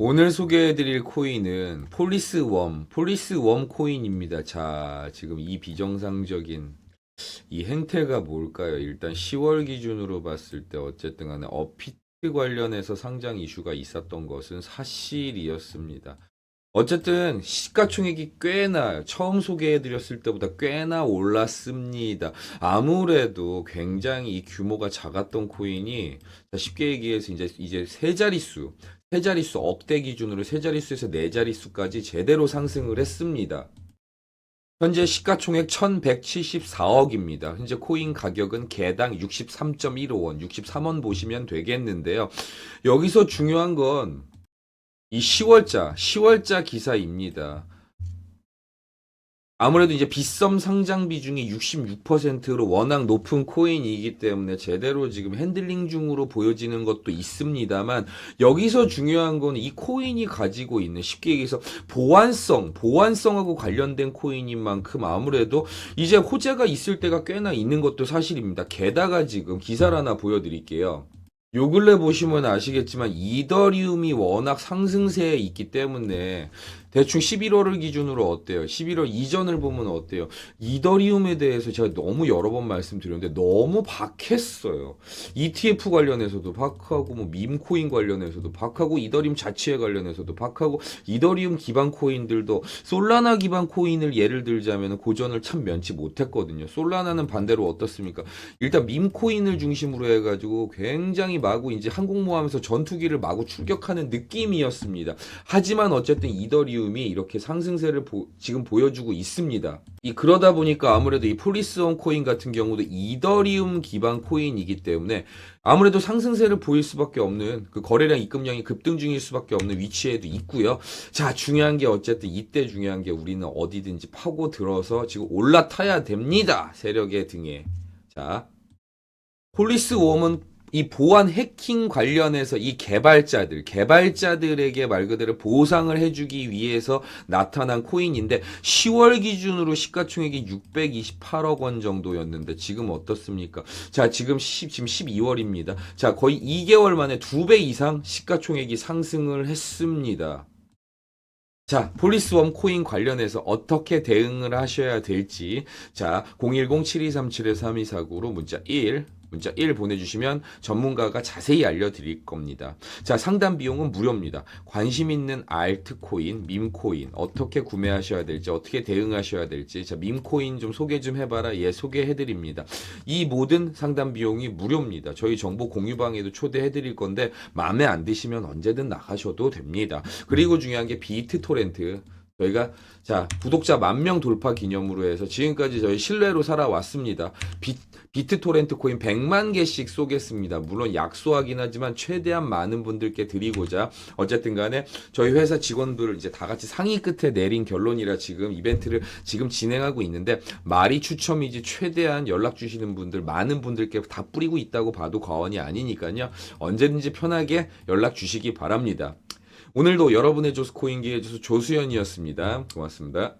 오늘 소개해드릴 코인은 폴리스 웜, 폴리스 웜 코인입니다. 자, 지금 이 비정상적인 이 행태가 뭘까요? 일단 10월 기준으로 봤을 때 어쨌든 간에 어피트 관련해서 상장 이슈가 있었던 것은 사실이었습니다. 어쨌든 시가총액이 꽤나 처음 소개해드렸을 때보다 꽤나 올랐습니다. 아무래도 굉장히 이 규모가 작았던 코인이 자, 쉽게 얘기해서 이제 이제 세 자릿수, 세 자릿수 억대 기준으로 세 자릿수에서 네 자릿수까지 제대로 상승을 했습니다. 현재 시가총액 1174억입니다. 현재 코인 가격은 개당 63.15원, 63원 보시면 되겠는데요. 여기서 중요한 건 이 10월자, 10월자 기사입니다. 아무래도 이제 빗썸 상장 비중이 66%로 워낙 높은 코인이기 때문에 제대로 지금 핸들링 중으로 보여지는 것도 있습니다만 여기서 중요한 건이 코인이 가지고 있는 쉽게 얘기해서 보안성, 보안성하고 관련된 코인인 만큼 아무래도 이제 호재가 있을 때가 꽤나 있는 것도 사실입니다. 게다가 지금 기사를 하나 보여드릴게요. 요 근래 보시면 아시겠지만 이더리움이 워낙 상승세에 있기 때문에 대충 11월을 기준으로 어때요? 11월 이전을 보면 어때요? 이더리움에 대해서 제가 너무 여러 번 말씀드렸는데 너무 박했어요. ETF 관련해서도 박하고 뭐 밈코인 관련해서도 박하고 이더리움 자체에 관련해서도 박하고 이더리움 기반 코인들도 솔라나 기반 코인을 예를 들자면 고전을 참 면치 못했거든요. 솔라나는 반대로 어떻습니까? 일단 밈코인을 중심으로 해가지고 굉장히 마구 이제 항공모함에서 전투기를 마구 출격하는 느낌이었습니다. 하지만 어쨌든 이더리움 이 이렇게 상승세를 보- 지금 보여주고 있습니다. 이 그러다 보니까 아무래도 이 폴리스원 코인 같은 경우도 이더리움 기반 코인이기 때문에 아무래도 상승세를 보일 수밖에 없는 그 거래량 입금량이 급등 중일 수밖에 없는 위치에도 있고요. 자, 중요한 게 어쨌든 이때 중요한 게 우리는 어디든지 파고 들어서 지금 올라타야 됩니다. 세력의 등에. 자, 폴리스 웜은 이 보안 해킹 관련해서 이 개발자들, 개발자들에게 말 그대로 보상을 해주기 위해서 나타난 코인인데 10월 기준으로 시가총액이 628억 원 정도였는데 지금 어떻습니까? 자, 지금 10, 지금 12월입니다. 자, 거의 2개월 만에 2배 이상 시가총액이 상승을 했습니다. 자, 폴리스웜 코인 관련해서 어떻게 대응을 하셔야 될지. 자, 010-7237-3249로 문자 1, 문자 1 보내주시면 전문가가 자세히 알려드릴 겁니다. 자, 상담 비용은 무료입니다. 관심 있는 알트코인, 밈코인, 어떻게 구매하셔야 될지, 어떻게 대응하셔야 될지. 자, 밈코인 좀 소개 좀 해봐라. 예, 소개해드립니다. 이 모든 상담 비용이 무료입니다. 저희 정보 공유방에도 초대해드릴 건데, 마음에 안 드시면 언제든 나가셔도 됩니다. 그리고 중요한 게 비트 토렌트. 저희가 자 구독자 만 명 돌파 기념으로 해서 지금까지 저희 신뢰로 살아왔습니다. 비, 비트 토렌트 코인 100만 개씩 쏘겠습니다. 물론 약소하긴 하지만 최대한 많은 분들께 드리고자 어쨌든 간에 저희 회사 직원들 이제 다 같이 상의 끝에 내린 결론이라 지금 이벤트를 지금 진행하고 있는데 말이 추첨이지 최대한 연락 주시는 분들 많은 분들께 다 뿌리고 있다고 봐도 과언이 아니니까요. 언제든지 편하게 연락 주시기 바랍니다. 오늘도 여러분의 조스코인 기의 조수 조수연이었습니다. 고맙습니다.